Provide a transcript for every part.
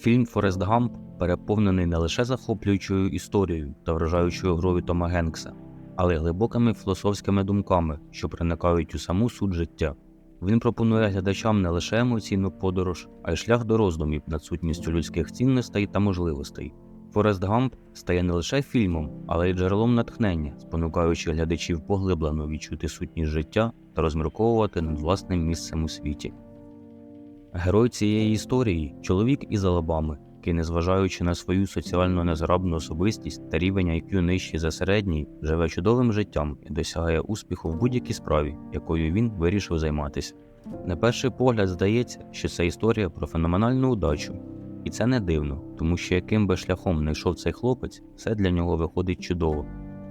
Фільм Форест Гамп переповнений не лише захоплюючою історією та вражаючою грою Тома Генкса, але й глибокими філософськими думками, що проникають у саму суть життя. Він пропонує глядачам не лише емоційну подорож, а й шлях до роздумів над сутністю людських цінностей та можливостей. Форест Гамп стає не лише фільмом, але й джерелом натхнення, спонукаючи глядачів поглиблено відчути сутність життя та розмірковувати над власним місцем у світі. Герой цієї історії чоловік із Алабами, який, незважаючи на свою соціально незграбну особистість та рівень IQ нижчий за середній, живе чудовим життям і досягає успіху в будь-якій справі, якою він вирішив займатися. На перший погляд здається, що це історія про феноменальну удачу, і це не дивно, тому що яким би шляхом не йшов цей хлопець, все для нього виходить чудово.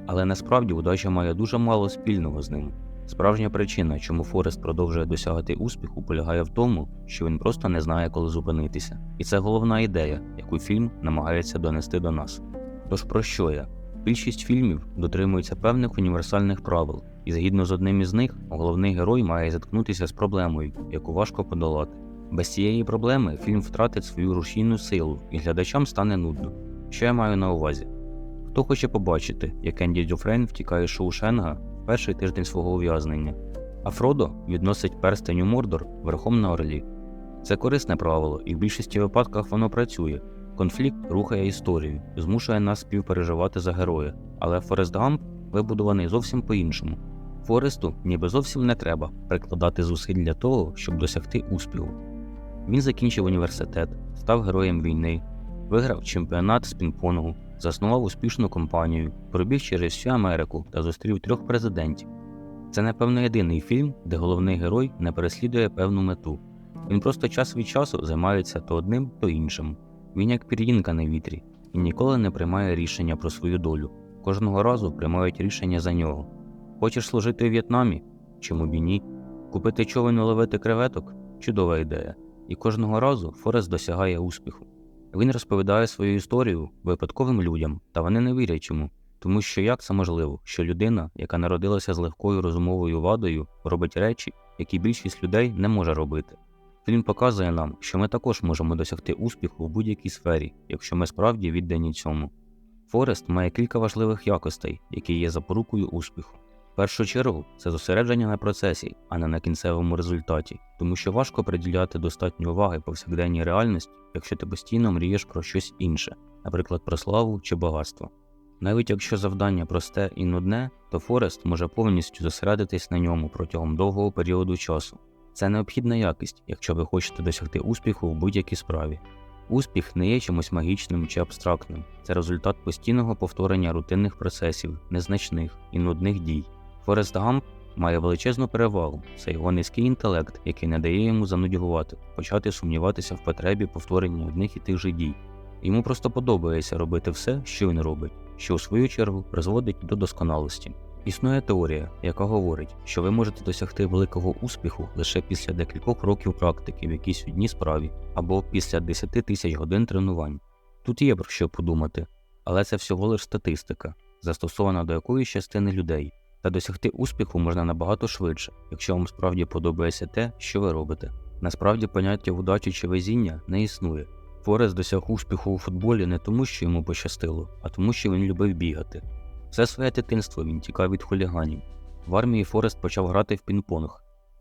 Але насправді удача має дуже мало спільного з ним. Справжня причина, чому Форест продовжує досягати успіху, полягає в тому, що він просто не знає, коли зупинитися. І це головна ідея, яку фільм намагається донести до нас. Тож про що я? Більшість фільмів дотримуються певних універсальних правил, і згідно з одним із них, головний герой має зіткнутися з проблемою, яку важко подолати. Без цієї проблеми фільм втратить свою рушійну силу, і глядачам стане нудно. Що я маю на увазі? Хто хоче побачити, як Енді Дюфрейн втікає з Шоушенга перший тиждень свого ув'язнення, а Фродо відносить перстень у Мордор верхом на орлі. Це корисне правило, і в більшості випадках воно працює. Конфлікт рухає історію, змушує нас співпереживати за героя, але Форест Гамп вибудований зовсім по-іншому. Форесту ніби зовсім не треба прикладати зусиль для того, щоб досягти успіху. Він закінчив університет, став героєм війни, виграв чемпіонат з пінг-понгу, заснував успішну компанію, пробіг через всю Америку та зустрів трьох президентів. Це, напевно, єдиний фільм, де головний герой не переслідує певну мету. Він просто час від часу займається то одним, то іншим. Він як пір'їнка на вітрі і ніколи не приймає рішення про свою долю. Кожного разу приймають рішення за нього. Хочеш служити у В'єтнамі? Чому б і ні? Купити човен і ловити креветок? Чудова ідея. І кожного разу Форест досягає успіху. Він розповідає свою історію випадковим людям, та вони не вірять йому, тому що як це можливо, що людина, яка народилася з легкою розумовою вадою, робить речі, які більшість людей не може робити. Фільм показує нам, що ми також можемо досягти успіху в будь-якій сфері, якщо ми справді віддані цьому. Форест має кілька важливих якостей, які є запорукою успіху. Першу чергу це зосередження на процесі, а не на кінцевому результаті, тому що важко приділяти достатньо уваги повсякденній реальності, якщо ти постійно мрієш про щось інше, наприклад, про славу чи багатство. Навіть якщо завдання просте і нудне, то Форест може повністю зосередитись на ньому протягом довгого періоду часу. Це необхідна якість, якщо ви хочете досягти успіху в будь-якій справі. Успіх не є чимось магічним чи абстрактним, це результат постійного повторення рутинних процесів, незначних і нудних дій. Форест Гамп має величезну перевагу, це його низький інтелект, який не дає йому занудьгувати, почати сумніватися в потребі повторення одних і тих же дій. Йому просто подобається робити все, що він робить, що у свою чергу призводить до досконалості. Існує теорія, яка говорить, що ви можете досягти великого успіху лише після декількох років практики в якійсь одній справі або після 10 тисяч годин тренувань. Тут є про що подумати, але це всього лиш статистика, застосована до якоїсь частини людей, та досягти успіху можна набагато швидше, якщо вам справді подобається те, що ви робите. Насправді поняття удачі чи везіння не існує. Форест досяг успіху у футболі не тому, що йому пощастило, а тому, що він любив бігати. Все своє дитинство він тікав від хуліганів. В армії Форест почав грати в пінг-понг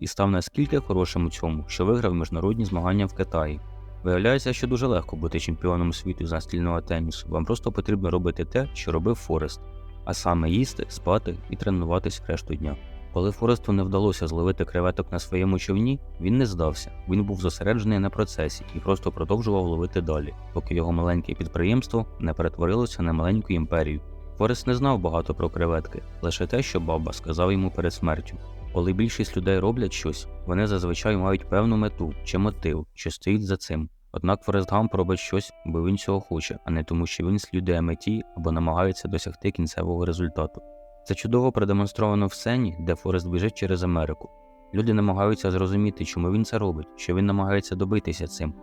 і став наскільки хорошим у цьому, що виграв міжнародні змагання в Китаї. Виявляється, що дуже легко бути чемпіоном світу з настільного тенісу. Вам просто потрібно робити те, що робив Форест, а саме їсти, спати і тренуватись решту дня. Коли Форесту не вдалося зловити креветок на своєму човні, він не здався. Він був зосереджений на процесі і просто продовжував ловити далі, поки його маленьке підприємство не перетворилося на маленьку імперію. Форест не знав багато про креветки, лише те, що баба сказав йому перед смертю. Коли більшість людей роблять щось, вони зазвичай мають певну мету чи мотив, що стоїть за цим. Однак Форест Гамп робить щось, бо він цього хоче, а не тому, що він слідує меті або намагається досягти кінцевого результату. Це чудово продемонстровано в сцені, де Форест біжить через Америку. Люди намагаються зрозуміти, чому він це робить, що він намагається добитися цим.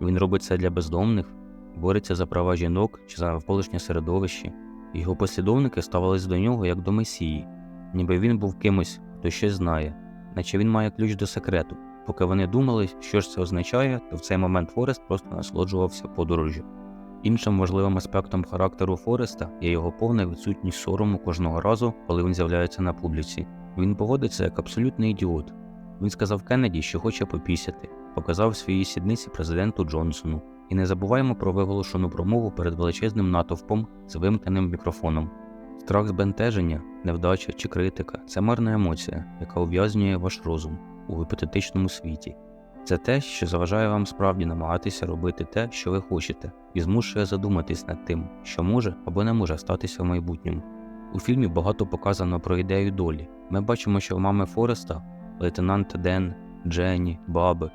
Він робить це для бездомних, бореться за права жінок чи за навколишнє середовище. Його послідовники ставились до нього як до месії, ніби він був кимось, хто щось знає, наче він має ключ до секрету. Поки вони думали, що ж це означає, то в цей момент Форест просто насолоджувався подорожжю. Іншим важливим аспектом характеру Фореста є його повна відсутність сорому кожного разу, коли він з'являється на публіці. Він поводиться як абсолютний ідіот. Він сказав Кеннеді, що хоче попісяти, показав свої сідниці президенту Джонсону. І не забуваємо про виголошену промову перед величезним натовпом з вимкненим мікрофоном. Страх збентеження, невдача чи критика це марна емоція, яка ув'язнює ваш розум у гіпотетичному світі. Це те, що заважає вам справді намагатися робити те, що ви хочете, і змушує задуматись над тим, що може або не може статися в майбутньому. У фільмі багато показано про ідею долі. Ми бачимо, що в мами Фореста, лейтенанта Ден, Дженні, Баби,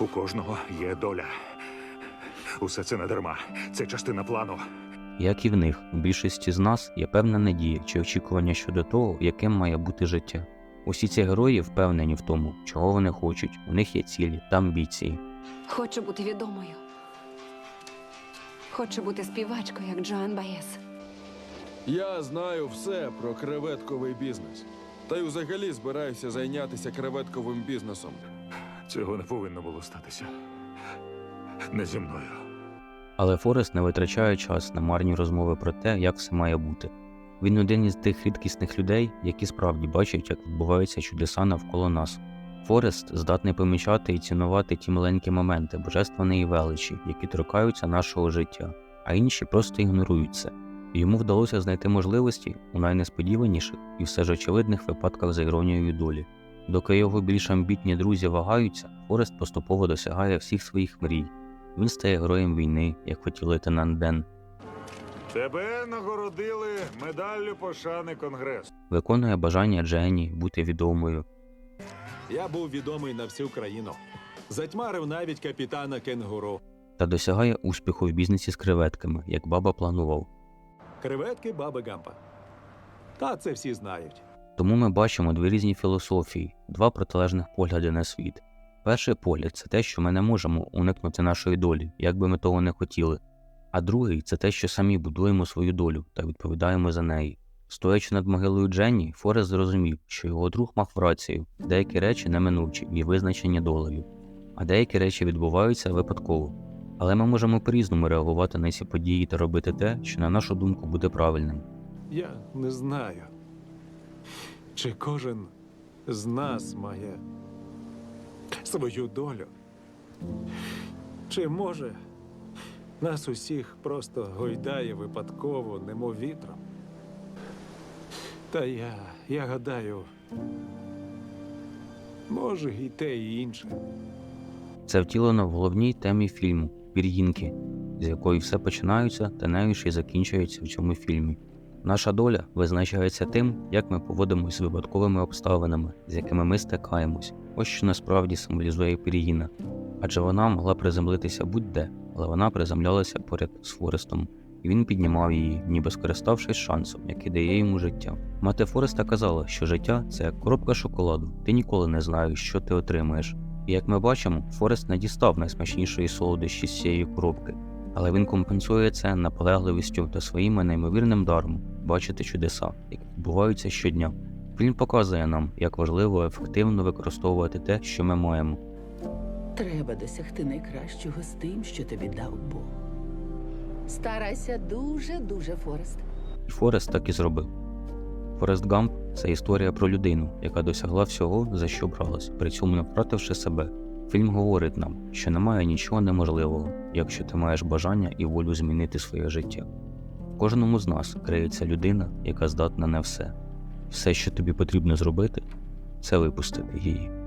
У кожного є доля. Усе це не дарма. Це частина плану. Як і в них, у більшості з нас є певна надія чи очікування щодо того, яким має бути життя. Усі ці герої впевнені в тому, чого вони хочуть, у них є цілі та амбіції. Хочу бути відомою. Хочу бути співачкою, як Джоан Баєс. Я знаю все про креветковий бізнес. Та й взагалі збираюся зайнятися креветковим бізнесом. Цього не повинно було статися. Не зі мною. Але Форест не витрачає час на марні розмови про те, як все має бути. Він один із тих рідкісних людей, які справді бачать, як відбуваються чудеса навколо нас. Форест здатний помічати і цінувати ті маленькі моменти божественної величі, які торкаються нашого життя, а інші просто ігнорують це. Йому вдалося знайти можливості у найнесподіваніших і все ж очевидних випадках за іронією долі. Доки його більш амбітні друзі вагаються, Форест поступово досягає всіх своїх мрій. Він стає героєм війни, як хотів лейтенант Ден, Тебе нагородили медаллю пошани Конгресу. виконує бажання Дженні бути відомою, Я був відомий на всю країну. Затьмарив навіть капітана Кенгуру. та досягає успіху в бізнесі з креветками, як баба планував. Креветки баби Гампа. Та це всі знають. Тому ми бачимо дві різні філософії, два протилежних погляди на світ. Перший погляд це те, що ми не можемо уникнути нашої долі, як би ми того не хотіли. А другий це те, що самі будуємо свою долю та відповідаємо за неї. Стоячи над могилою Дженні, Форест зрозумів, що його друг мав рацію, деякі речі неминучі і визначені долею, а деякі речі відбуваються випадково. Але ми можемо по-різному реагувати на ці події та робити те, що на нашу думку буде правильним. Я не знаю. Чи кожен з нас має свою долю? Чи може нас усіх просто гойдає випадково, немов вітром? Та я, я гадаю, може і те, і інше. Це втілено в головній темі фільму Пір'їнки, з якої все починається та ще й закінчується в цьому фільмі. Наша доля визначається тим, як ми поводимося з випадковими обставинами, з якими ми стикаємось. Ось що насправді символізує Пір'їна. Адже вона могла приземлитися будь-де, але вона приземлялася поряд з Форестом, і він піднімав її, ніби скориставшись шансом, який дає йому життя. Мати Фореста казала, що життя це як коробка шоколаду, ти ніколи не знаєш, що ти отримаєш. І як ми бачимо, Форест не дістав найсмачнішої солодощі з цієї коробки, але він компенсує це наполегливістю та своїм неймовірним даром бачити чудеса, які відбуваються щодня. Фільм показує нам, як важливо ефективно використовувати те, що ми маємо. Треба досягти найкращого з тим, що тобі дав Бог. Старайся дуже, дуже, Форест. І Форест так і зробив. Форест Гамп це історія про людину, яка досягла всього, за що бралась, при цьому не втративши себе. Фільм говорить нам, що немає нічого неможливого, якщо ти маєш бажання і волю змінити своє життя. В кожному з нас криється людина, яка здатна на все. Все, що тобі потрібно зробити, це випустити її.